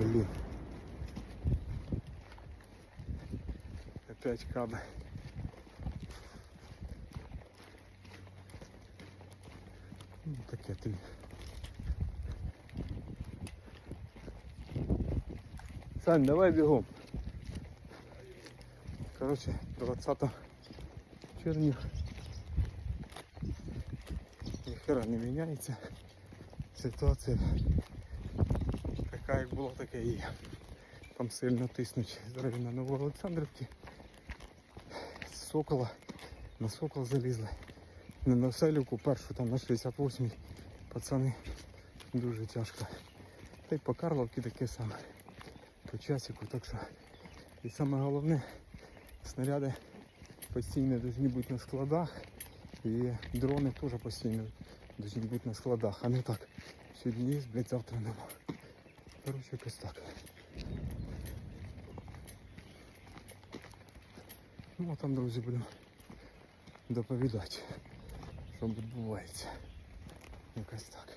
Блін. Опять каби. Ну, таке ти. Сань, давай бігом. Короче, 20 червня. Ніхера не міняється. Ситуація як була, така і. Там сильно тиснуть з району Новоолександрівки. Сокола. На Сокол залізли. Не на Селівку першу, там на 68-й. Пацани дуже тяжко. Та й по Карловці таке саме. По часику, так що. І саме головне, снаряди постійно повинні бути на складах. І дрони теж постійно повинні бути на складах, а не так. Сьогодні є, блядь, завтра нема. Короче, якось так. Ну а там, друзі, будемо доповідати, що відбувається. Якось так.